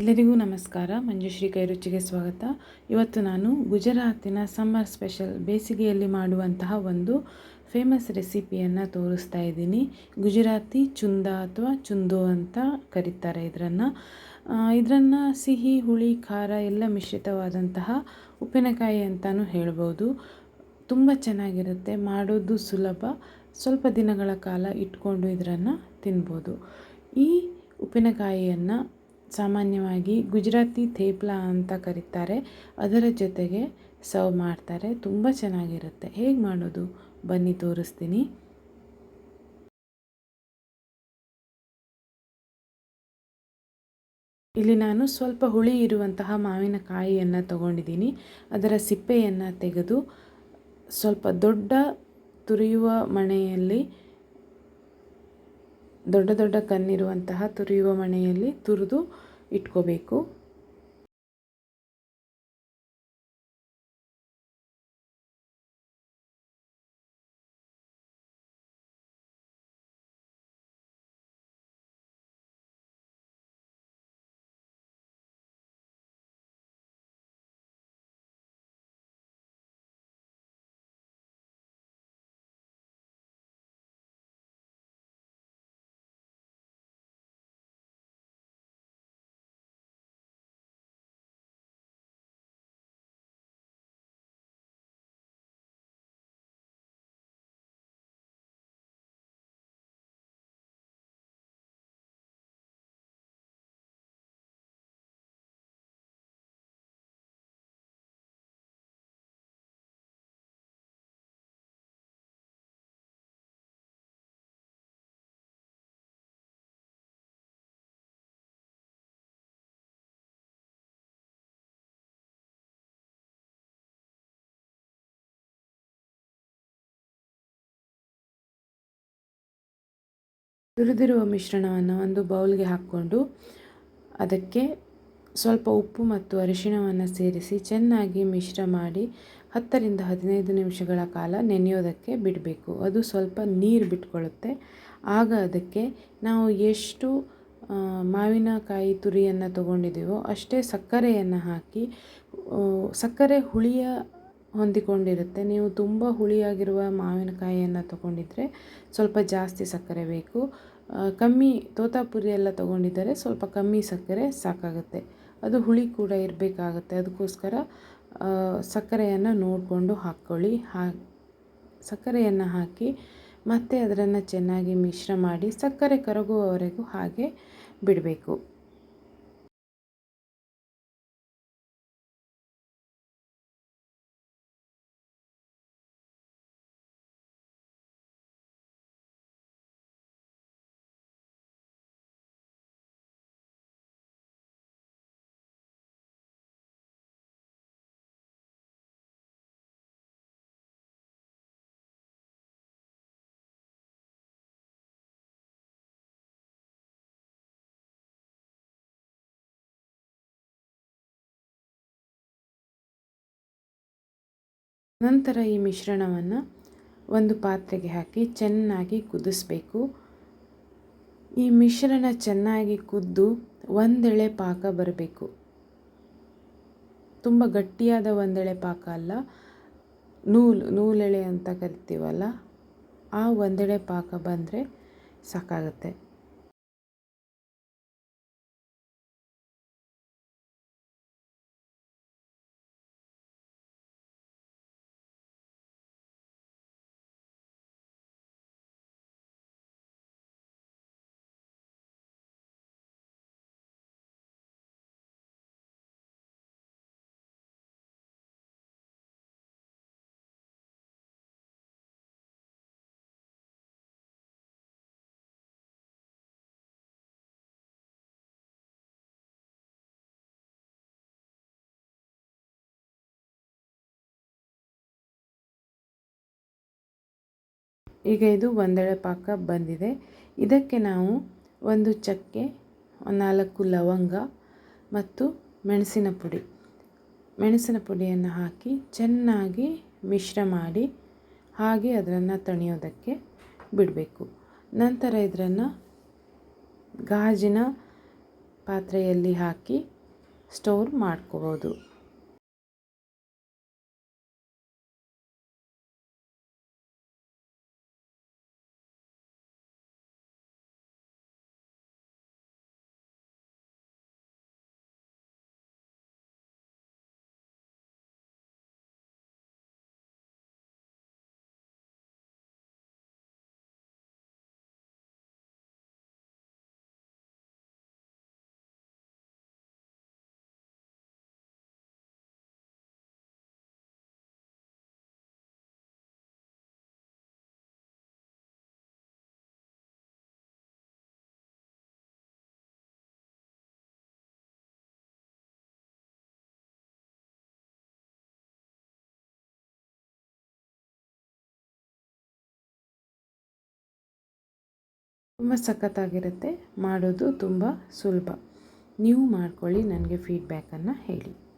ಎಲ್ಲರಿಗೂ ನಮಸ್ಕಾರ. ಮಂಜುಶ್ರೀ ಕೈರುಚಿಗೆ ಸ್ವಾಗತ. ಇವತ್ತು ನಾನು ಗುಜರಾತಿನ ಸಮ್ಮರ್ ಸ್ಪೆಷಲ್ ಬೇಸಿಗೆಯಲ್ಲಿ ಮಾಡುವಂತಹ ಒಂದು ಫೇಮಸ್ ರೆಸಿಪಿಯನ್ನು ತೋರಿಸ್ತಾ ಇದ್ದೀನಿ. ಗುಜರಾತಿ ಚುಂದ ಅಥವಾ ಚುಂದು ಅಂತ ಕರೀತಾರೆ ಇದರನ್ನು. ಇದರನ್ನು ಸಿಹಿ, ಹುಳಿ, ಖಾರ ಎಲ್ಲ ಮಿಶ್ರಿತವಾದಂತಹ ಉಪ್ಪಿನಕಾಯಿ ಅಂತಲೂ ಹೇಳ್ಬೋದು. ತುಂಬ ಚೆನ್ನಾಗಿರುತ್ತೆ. ಮಾಡೋದು ಸುಲಭ. ಸ್ವಲ್ಪ ದಿನಗಳ ಕಾಲ ಇಟ್ಕೊಂಡು ಇದರನ್ನು ತಿನ್ಬೋದು. ಈ ಉಪ್ಪಿನಕಾಯಿಯನ್ನು ಸಾಮಾನ್ಯವಾಗಿ ಗುಜರಾತಿ ಥೇಪ್ಲಾ ಅಂತ ಕರೀತಾರೆ. ಅದರ ಜೊತೆಗೆ ಸರ್ವ್ ಮಾಡ್ತಾರೆ. ತುಂಬ ಚೆನ್ನಾಗಿರುತ್ತೆ. ಹೇಗೆ ಮಾಡೋದು? ಬನ್ನಿ ತೋರಿಸ್ತೀನಿ. ಇಲ್ಲಿ ನಾನು ಸ್ವಲ್ಪ ಹುಳಿ ಇರುವಂತಹ ಮಾವಿನಕಾಯಿಯನ್ನು ತಗೊಂಡಿದ್ದೀನಿ. ಅದರ ಸಿಪ್ಪೆಯನ್ನು ತೆಗೆದು ಸ್ವಲ್ಪ ದೊಡ್ಡ ತುರಿಯುವ ಮಣೆಯಲ್ಲಿ ದೊಡ್ಡ ದೊಡ್ಡ ಕಣ್ಣಿರುವಂತಹ ತುರಿಯುವ ಮಣೆಯಲ್ಲಿ ತುರಿದು ಇಟ್ಕೋಬೇಕು. ತುರಿದಿರುವ ಮಿಶ್ರಣವನ್ನು ಒಂದು ಬೌಲ್ಗೆ ಹಾಕ್ಕೊಂಡು ಅದಕ್ಕೆ ಸ್ವಲ್ಪ ಉಪ್ಪು ಮತ್ತು ಅರಿಶಿಣವನ್ನು ಸೇರಿಸಿ ಚೆನ್ನಾಗಿ ಮಿಶ್ರ ಮಾಡಿ ಹತ್ತರಿಂದ ಹದಿನೈದು ನಿಮಿಷಗಳ ಕಾಲ ನೆನೆಯೋದಕ್ಕೆ ಬಿಡಬೇಕು. ಅದು ಸ್ವಲ್ಪ ನೀರು ಬಿಟ್ಕೊಳ್ಳುತ್ತೆ. ಆಗ ಅದಕ್ಕೆ ನಾವು ಎಷ್ಟು ಮಾವಿನಕಾಯಿ ತುರಿಯನ್ನು ತಗೊಂಡಿದ್ದೀವೋ ಅಷ್ಟೇ ಸಕ್ಕರೆಯನ್ನು ಹಾಕಿ ಸಕ್ಕರೆ ಹುಳಿಯ ಹೊಂದಿಕೊಂಡಿರುತ್ತೆ. ನೀವು ತುಂಬ ಹುಳಿಯಾಗಿರುವ ಮಾವಿನಕಾಯಿಯನ್ನು ತಗೊಂಡಿದ್ರೆ ಸ್ವಲ್ಪ ಜಾಸ್ತಿ ಸಕ್ಕರೆ ಬೇಕು. ಕಮ್ಮಿ ತೋತಾಪುರಿ ಎಲ್ಲ ತೊಗೊಂಡಿದ್ದರೆ ಸ್ವಲ್ಪ ಕಮ್ಮಿ ಸಕ್ಕರೆ ಸಾಕಾಗುತ್ತೆ. ಅದು ಹುಳಿ ಕೂಡ ಇರಬೇಕಾಗುತ್ತೆ. ಅದಕ್ಕೋಸ್ಕರ ಸಕ್ಕರೆಯನ್ನು ನೋಡಿಕೊಂಡು ಹಾಕ್ಕೊಳ್ಳಿ. ಹಾ, ಸಕ್ಕರೆಯನ್ನು ಹಾಕಿ ಮತ್ತೆ ಅದನ್ನು ಚೆನ್ನಾಗಿ ಮಿಶ್ರ ಮಾಡಿ ಸಕ್ಕರೆ ಕರಗುವವರೆಗೂ ಹಾಗೆ ಬಿಡಬೇಕು. ನಂತರ ಈ ಮಿಶ್ರಣವನ್ನು ಒಂದು ಪಾತ್ರೆಗೆ ಹಾಕಿ ಚೆನ್ನಾಗಿ ಕುದಿಸ್ಬೇಕು. ಈ ಮಿಶ್ರಣ ಚೆನ್ನಾಗಿ ಕುದ್ದು ಒಂದೆಳೆ ಪಾಕ ಬರಬೇಕು. ತುಂಬ ಗಟ್ಟಿಯಾದ ಒಂದೆಳೆ ಪಾಕ ಅಲ್ಲ, ನೂಲು, ನೂಲೆಳೆ ಅಂತ ಕರಿತೀವಲ್ಲ, ಆ ಒಂದೆಳೆ ಪಾಕ ಬಂದರೆ ಸಾಕಾಗುತ್ತೆ. ಈಗ ಇದು ಒಂದೆಳೆ ಪಾಕ ಬಂದಿದೆ. ಇದಕ್ಕೆ ನಾವು ಒಂದು ಚಕ್ಕೆ, ನಾಲ್ಕು ಲವಂಗ ಮತ್ತು ಮೆಣಸಿನ ಪುಡಿ. ಮೆಣಸಿನ ಪುಡಿಯನ್ನು ಹಾಕಿ ಚೆನ್ನಾಗಿ ಮಿಶ್ರ ಮಾಡಿ ಹಾಗೆ ಅದನ್ನು ತಣಿಯೋದಕ್ಕೆ ಬಿಡಬೇಕು. ನಂತರ ಇದನ್ನು ಗಾಜಿನ ಪಾತ್ರೆಯಲ್ಲಿ ಹಾಕಿ ಸ್ಟೋರ್ ಮಾಡ್ಕೋಬೋದು. ತುಂಬ ಸಖತ್ತಾಗಿರುತ್ತೆ. ಮಾಡೋದು ತುಂಬ ಸುಲಭ. ನೀವು ಮಾಡ್ಕೊಳ್ಳಿ ನನಗೆ ಫೀಡ್ಬ್ಯಾಕನ್ನು ಹೇಳಿ.